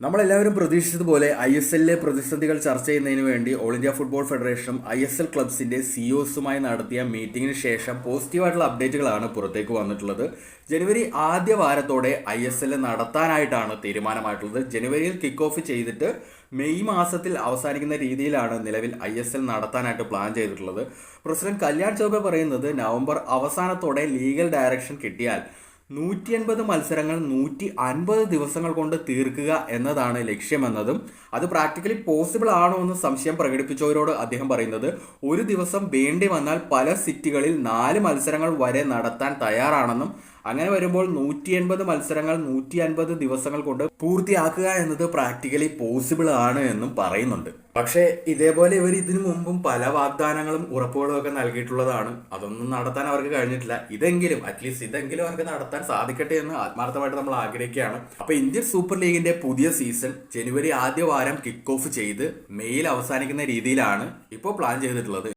നമ്മളെല്ലാവരും പ്രതീക്ഷിച്ചതുപോലെ I S എല്ലിലെ പ്രതിസന്ധികൾ ചർച്ച ചെയ്യുന്നതിന് വേണ്ടി ഓൾ ഇന്ത്യ ഫുട്ബോൾ ഫെഡറേഷനും ഐ എസ് എൽ ക്ലബ്സിന്റെ സിഒസുമായി നടത്തിയ മീറ്റിംഗിന് ശേഷം പോസിറ്റീവായിട്ടുള്ള അപ്ഡേറ്റുകളാണ് പുറത്തേക്ക് വന്നിട്ടുള്ളത്. ജനുവരി ആദ്യ വാരത്തോടെ ഐ എസ് എൽ നടത്താനായിട്ടാണ് തീരുമാനമായിട്ടുള്ളത്. ജനുവരിയിൽ കിക്ക് ഓഫ് ചെയ്തിട്ട് മെയ് മാസത്തിൽ അവസാനിക്കുന്ന രീതിയിലാണ് നിലവിൽ ഐ എസ് എൽ നടത്താനായിട്ട് പ്ലാൻ ചെയ്തിട്ടുള്ളത്. പ്രസിഡന്റ് കല്യാൺ ചൗബെ പറയുന്നത് നവംബർ അവസാനത്തോടെ ലീഗൽ ഡയറക്ഷൻ കിട്ടിയാൽ നൂറ്റി അൻപത് മത്സരങ്ങൾ നൂറ്റി അൻപത് ദിവസങ്ങൾ കൊണ്ട് തീർക്കുക എന്നതാണ് ലക്ഷ്യമെന്നതും അത് പ്രാക്ടിക്കലി പോസിബിൾ ആണോ എന്ന് സംശയം പ്രകടിപ്പിച്ചവരോട് അദ്ദേഹം പറയുന്നത് ഒരു ദിവസം വേണ്ടി വന്നാൽ പല സിറ്റികളിൽ നാല് മത്സരങ്ങൾ വരെ നടത്താൻ തയ്യാറാണെന്നും അങ്ങനെ വരുമ്പോൾ നൂറ്റി എൺപത് മത്സരങ്ങൾ നൂറ്റി അൻപത് ദിവസങ്ങൾ കൊണ്ട് പൂർത്തിയാക്കുക എന്നത് പ്രാക്ടിക്കലി പോസിബിൾ ആണ് എന്നും പറയുന്നുണ്ട്. പക്ഷേ ഇതേപോലെ ഇവർ ഇതിനു മുമ്പും പല വാഗ്ദാനങ്ങളും ഉറപ്പുകളും ഒക്കെ നൽകിയിട്ടുള്ളതാണ്. അതൊന്നും നടത്താൻ അവർക്ക് കഴിഞ്ഞിട്ടില്ല. ഇതെങ്കിലും അറ്റ്ലീസ്റ്റ് ഇതെങ്കിലും അവർക്ക് നടത്താൻ സാധിക്കട്ടെ എന്ന് ആത്മാർത്ഥമായിട്ട് നമ്മൾ ആഗ്രഹിക്കുകയാണ്. അപ്പൊ ഇന്ത്യൻ സൂപ്പർ ലീഗിന്റെ പുതിയ സീസൺ ജനുവരി ആദ്യ വാരം കിക്ക് ഓഫ് ചെയ്ത് മെയ്യിൽ അവസാനിക്കുന്ന രീതിയിലാണ് ഇപ്പോൾ പ്ലാൻ ചെയ്തിട്ടുള്ളത്.